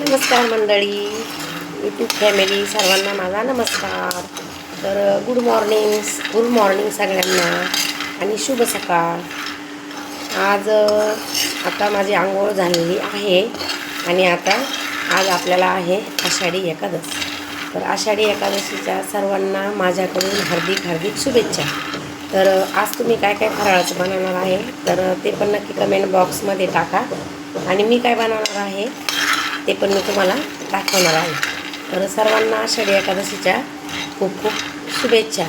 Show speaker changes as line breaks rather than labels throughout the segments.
नमस्कार मंडळी YouTube family सर्वांना माझा नमस्कार. तर गुड मॉर्निंग गुड मॉर्निंग सगळ्यांना आणि शुभ सकाळ. आज आता माझी आंघोळ झालेली आहे आणि आता आज आपल्याला आहे आषाढी एकादश. तर आषाढी एकादशीच्या सर्वांना माझ्याकडून हार्दिक हार्दिक शुभेच्छा. तर आज तुम्ही काय काय फराळाचं बनवणार आहे? तर ते पण नक्की कमेंट बॉक्समध्ये टाका. आणि मी काय बनवणार आहे? ते पण मी तुम्हाला दाखवणार आहे. तर सर्वांना आषाढी एकादशीच्या खूप खूप शुभेच्छा.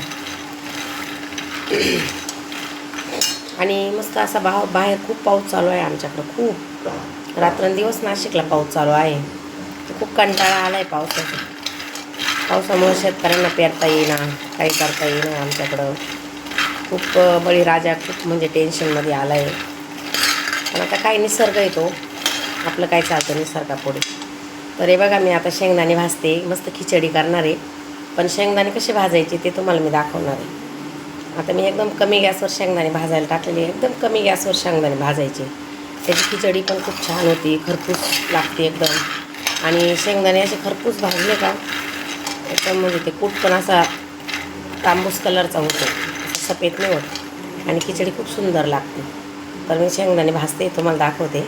आणि मस्त असा भाव बाहेर खूप पाऊस चालू आहे आमच्याकडं खूप. रात्रंदिवस नाशिकला पाऊस चालू आहे. खूप कंटाळा आला आहे पावसाचा. पावसामुळे शेतकऱ्यांना पेरता येईना काही करता येईना आमच्याकडं. खूप बळीराजा खूप म्हणजे टेन्शनमध्ये आला आहे पण आता काय निसर्ग येतो. आपलं काय चालतं निसर्गापुढे तर हे बघा मी आता शेंगदाणे भाजते. मस्त खिचडी करणार आहे. पण शेंगदाणे कसे भाजायचे ते तुम्हाला मी दाखवणार आहे. आता मी एकदम कमी गॅसवर शेंगदाणे भाजायला टाकलेली आहे एकदम कमी गॅसवर शेंगदाणे भाजायचे. त्याची खिचडी पण खूप छान होती. खरपूस लागते एकदम. आणि शेंगदाणे असे खरपूस भाजले का एकदम म्हणजे ते कूट पण असा तांबूस कलरचा होतो. सफेद नाही होत. आणि खिचडी खूप सुंदर लागते. तर मी शेंगदाणे भाजते तुम्हाला दाखवते.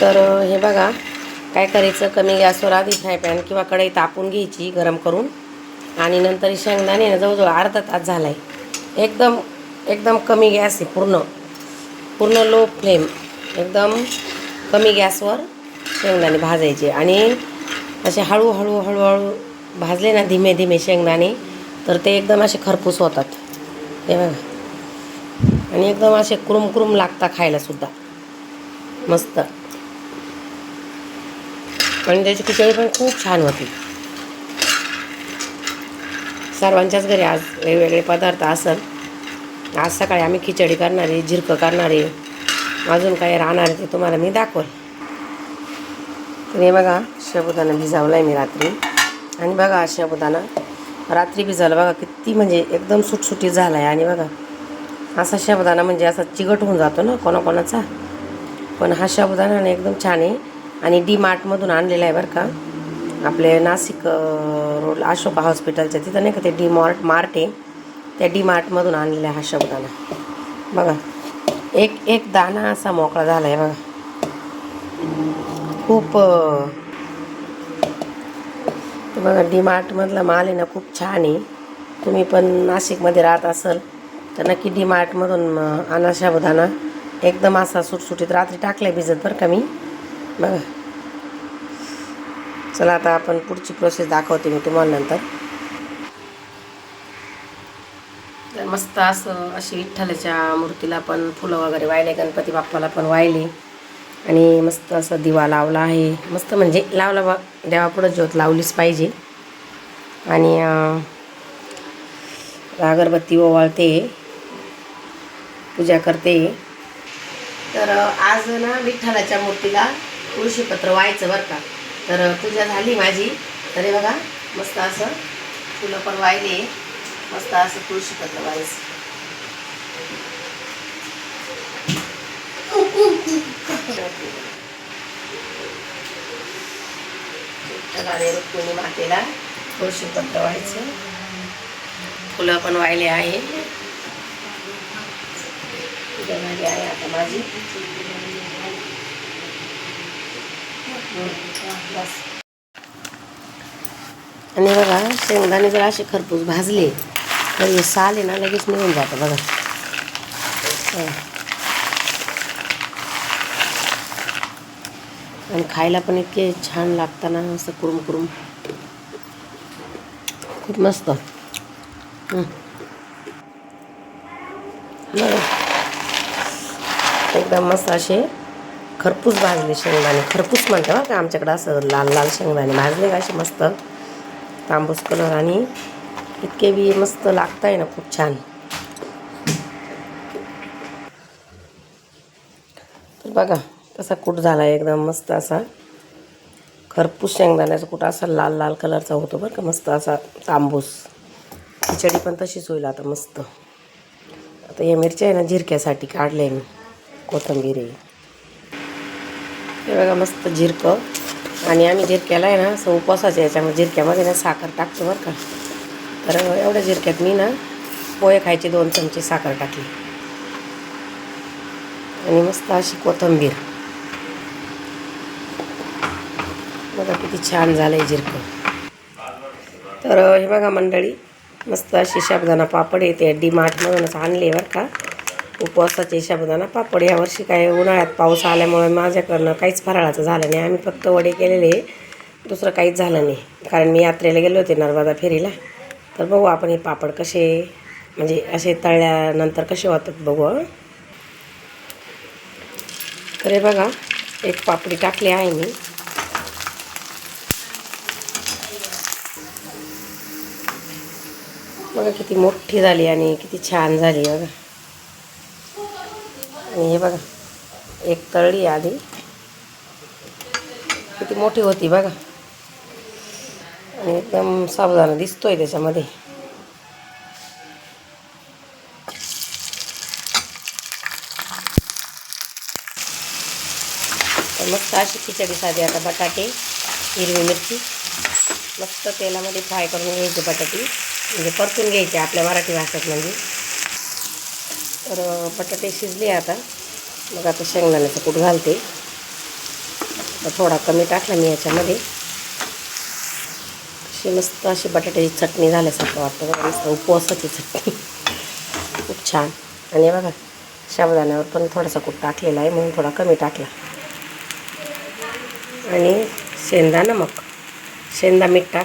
तर हे बघा काय करायचं कमी गॅसवर आधी फ्राय पॅन किंवा कढई तापून घ्यायची गरम करून. आणि नंतर शेंगदाणे ना जवळजवळ अर्धा तास झाला आहे एकदम एकदम कमी गॅस आहे पूर्ण. पूर्ण लो फ्लेम. एकदम कमी गॅसवर शेंगदाणे भाजायचे. आणि असे हळूहळू हळूहळू भाजले ना धीमे धीमे शेंगदाणे तर ते एकदम असे खरपूस होतात. हे बघा. आणि एकदम असे कुरुम कुरुम लागता खायलासुद्धा मस्त. आणि त्याची खिचडी पण खूप छान होती. सर्वांच्याच घरी आज वेगवेगळे पदार्थ असेल. आज सकाळी आम्ही खिचडी करणार आहे झिरकं करणारे. अजून काही राहणार आहे ते तुम्हाला मी दाखवल. तर हे बघा शेबुदाना भिजावला आहे मी रात्री. आणि बघा शेबुदाना रात्री भिजावला बघा किती म्हणजे एकदम सुटसुटीत झाला आहे आणि बघा असा साबुदाणा म्हणजे असा चिकट होऊन जातो ना कोणाकोणाचा. पण हा साबुदाणा एकदम छान आहे. आणि डी मार्टमधून आणलेला आहे बरं का. आपले नाशिक रोड अशोका हॉस्पिटलच्या तिथं नाही का ते डी मार्ट मार्ट आहे. त्या डी मार्टमधून आणलेला आहे हा शब्दाना बघा एक एक दाणा असा मोकळा झाला आहे बघा. खूप बघा डी मार्टमधला माल आहे ना खूप छान आहे. तुम्ही पण नाशिकमध्ये राहत असाल तर नक्की डी मार्टमधून आणा साबुदाणा एकदम असा सुटसुटीत रात्री टाकलाय भिजत बरं का मी. बघा चला आता आपण पुढची प्रोसेस दाखवते मी तुम्हाला नंतर. तर मस्त असं अशी विठ्ठलाच्या मूर्तीला पण फुलं वगैरे वाहिले गणपती बाप्पाला पण वाहिले. आणि मस्त असं दिवा लावला आहे. मस्त म्हणजे लावला बा देवापुढं ज्योत लावलीच पाहिजे. आणि अगरबत्ती ओवाळते पूजा करते. तर आज ना विठ्ठलाच्या मूर्तीला तुळशीपत्र व्हायचं बरं का. तर तुझ्या पूजा झाली माझी. तरी बघा मस्त असं फुलं पण वाहिले. मस्त असं तुळशीपत्र व्हायचं. रुक्मिणी मातेला तुळशीपत्र व्हायचं. फुलं पण वाहिले आहे. पूजा झाली आहे आता माझी. आणि बघा शेंगदाणे जर असे खरपूस भाजले तर हे साल आहे ना लगेच निघून जातं बघा. आणि खायला पण इतके छान लागतं ना असं कुरुम कुरुम. खूप मस्त. एकदम मस्त असे खरपूस भाजले शेंगदाणे. खरपूस म्हणते बरं का आमच्याकडं असं लाल लाल शेंगदाणे भाजले का असे मस्त. तांबूस कलर आणि इतके बी मस्त लागत आहे ना खूप छान. तर बघा कसा कूट झाला एकदम मस्त असा. खरपूस शेंगदाण्याचा कुठं असा लाल लाल कलरचा होतो बरं का मस्त असा तांबूस. खिचडी पण तशीच होईल आता मस्त. आता या मिरच्या आहे ना झिरक्यासाठी काढल्या मी कोथंबीर आहे. बघा मस्त झिरकं आणि आम्ही झिरक्याला आहे ना असं उपवासाच्या याच्यामध्ये झिरक्यामध्ये ना साखर टाकतो बरं का. तर एवढ्या झिरक्यात मी ना पोहे खायचे दोन चमचे साखर टाकली. आणि मस्त अशी कोथिंबीर. बघा किती छान झालं आहे झिरकं तर हे बघा मंडळी मस्त अशी शाबदाना पापड येते डी मार्टमधूनच आणले बरं का. उपवासाचे साबुदाणा पापड यावर्षी काय उन्हाळ्यात पाऊस आल्यामुळे माझ्याकडनं काहीच फराळाचं झालं नाही. आम्ही फक्त वडे केलेले दुसरं काहीच झालं नाही. कारण मी यात्रेला गेले होते नर्मदा फेरीला. तर बघू आपण हे पापड कसे म्हणजे असे तळल्यानंतर कसे होतात बघू तर हे बघा एक पापडी टाकली आहे मी. बघा किती मोठी झाली आणि किती छान झाली बघा. आणि हे बघा एक तळली आधी. किती मोठी होती बघा. आणि एकदम साबुदाणा दिसतोय त्याच्यामध्ये. मस्त अशी खिचडी साधी आता बटाटे हिरवी मिरची मस्त तेलामध्ये फ्राय करून घ्यायचे बटाटे. म्हणजे परतून घ्यायचे आपल्या मराठी भाषेत म्हणजे. तर बटाटे शिजले आता. मग आता शेंगदाण्याचं कूट घालते. थोडा कमी टाकला मी याच्यामध्ये. अशी मस्त अशी बटाट्याची चटणी झाल्यासारखं वाटतं बघा मस्त उपवासाची चटणी. खूप छान. आणि बघा शाबदाण्यावर पण थोडासा कूट टाकलेला आहे म्हणून थोडा कमी टाकला. आणि शेंदा नमक शेंदा मीठ टाक